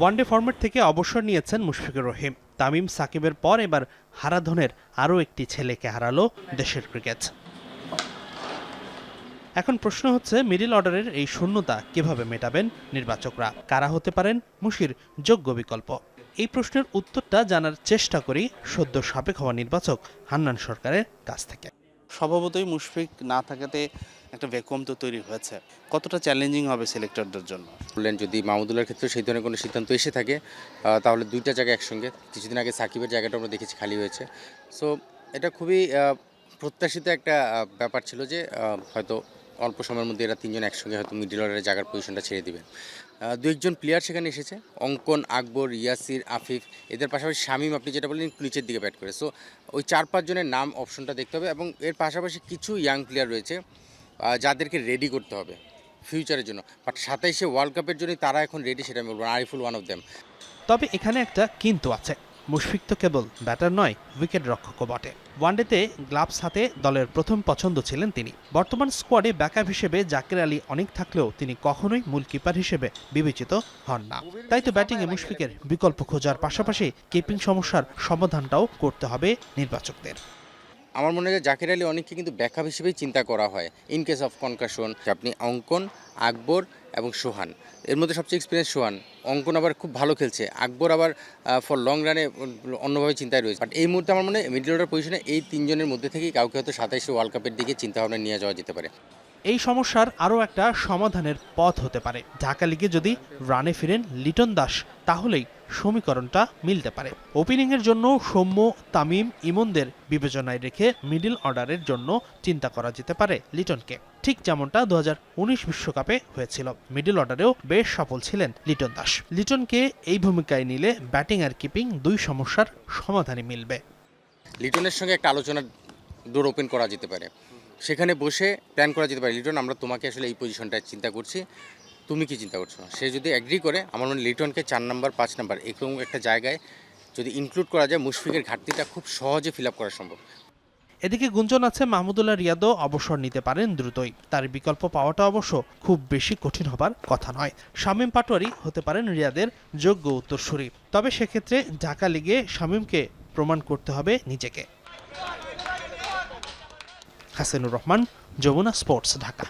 One day format থেকে অবসর নিয়েছেন মুশফিকুর রহিম। তামিম সাকিবের পর এবার হারাধনের আরও একটি ছেলেকে হারালো দেশের ক্রিকেট। এখন প্রশ্ন হচ্ছে, মিডিল অর্ডারের এই শূন্যতা কীভাবে মেটাবেন নির্বাচকরা? কারা হতে পারেন মুশির যোগ্য বিকল্প? এই প্রশ্নের উত্তরটা জানার চেষ্টা করি সদ্য সাবেক হওয়া নির্বাচক হান্নান সরকারের কাছ থেকে। স্বভাবতই মুশফিক না থাকাতে একটা ভ্যাকুয়াম তো তৈরি হয়েছে। কতটা চ্যালেঞ্জিং হবে সিলেক্টরদের জন্য? বললেন, যদি মাহমুদুল্লার ক্ষেত্রে সেই ধরনের কোনো সিদ্ধান্ত এসে থাকে তাহলে দুইটা জায়গা একসঙ্গে। কিছুদিন আগে সাকিবের জায়গাটা আমরা দেখেছি খালি হয়েছে। সো এটা খুবই প্রত্যাশিত একটা ব্যাপার ছিল যে হয়তো অল্প সময়ের মধ্যে এরা তিনজন একসঙ্গে হয়তো মিডিল অর্ডারের জায়গার পজিশনটা ছেড়ে দিবেন। দু একজন প্লেয়ার সেখানে এসেছে, অঙ্কন, আকবর, ইয়াসির, আফিফ, এদের পাশাপাশি শামীম, আপনি যেটা বললেন নিচের দিকে ব্যাট করে। সো ওই চার পাঁচজনের নাম অপশনটা দেখতে হবে এবং এর পাশাপাশি কিছু ইয়াং প্লেয়ার রয়েছে। যাদেরকে রেডি করতে হবে ফিউচারের জন্য। বাট সাতাইশে ওয়ার্ল্ড কাপের জন্য তারা এখন রেডি সেটা আমি বলব আরিফুল ওয়ান অফ দেম তবে এখানে একটা কিন্তু আছে। মুশফিক তো কেবল ব্যাটার নয় উইকেট রক্ষকও বটে। ওয়ানডেতে গ্লাভস হাতে দলের প্রথম পছন্দ ছিলেন তিনি। বর্তমান স্কোয়াডে ব্যাকআপ হিসেবে জাকির আলী অনেক থাকলেও তিনি কখনোই মূল কিপার হিসেবে বিবেচিত হন না। তাই তো ব্যাটিংয়ে মুশফিকের বিকল্প খোঁজার পাশাপাশি কিপিং সমস্যার সমাধানটাও করতে হবে নির্বাচকদের। আমার মনে হয় জাকির আলী অনেককে কিন্তু ব্যাকআপ হিসেবেই চিন্তা করা হয় ইন কেস অফ কনকাশন আপনি অঙ্কন, আকবর এবং সোহান। এর মধ্যে সবচেয়ে এক্সপিরিয়েন্স সোহান। অঙ্কন আবার খুব ভালো খেলছে, আকবর আবার ফর লং রানে অন্যভাবে চিন্তায় রয়েছে। বাট এই মুহূর্তে আমার মনে হয় মিডল অর্ডার পজিশনে এই তিনজনের মধ্যে থেকেই কাউকে হয়তো সাতাইশে ওয়ার্ল্ড কাপের দিকে চিন্তাভাবনা নিয়ে যাওয়া যেতে পারে। এই সমস্যার আরও একটা সমাধানের পথ হতে পারে। ঢাকা লিগে যদি রানে ফিরেন লিটন দাস, তাহলেই সমীকরণটা মিলতে পারে। ওপেনিংয়ের জন্য সৌম্য, তামিম, ইমনদের বিবেচনায় রেখে মিডল অর্ডারের জন্য চিন্তা করা যেতে পারে লিটনকে। ঠিক যেমনটা দু বিশ্বকাপে হয়েছিল। মিডল অর্ডারেও বেশ সফল ছিলেন লিটন দাস। লিটনকে এই ভূমিকায় নিলে ব্যাটিং আর কিপিং দুই সমস্যার সমাধানই মিলবে। লিটনের সঙ্গে একটা আলোচনার ডোর ওপেন করা যেতে পারে। সেখানে বসে প্ল্যান করা যেতে পারে, লিটন, আমরা তোমাকে আসলে এই পজিশনটায় চিন্তা করছি। তুমি কি চিন্তা করছ? সে যদি অ্যাগ্রি করে, আমার মনে লিটনকে চার নাম্বার, পাঁচ নাম্বার এরকম একটা জায়গায় যদি ইনক্লুড করা যায়, মুশফিকের ঘাটতিটা খুব সহজে ফিল করা সম্ভব। এদিকে গুঞ্জন আছে মাহমুদুল্লাহ রিয়াদও অবসর নিতে পারেন দ্রুতই। তার বিকল্প পাওয়াটা অবশ্য খুব বেশি কঠিন হবার কথা নয়। শামীম পাটোয়ারি হতে পারেন রিয়াদের যোগ্য উত্তরসূরি। তবে সেক্ষেত্রে ঢাকা লিগে শামীমকে প্রমাণ করতে হবে নিজেকে। হাসিনুর রহমান, যমুনা স্পোর্টস, ঢাকা।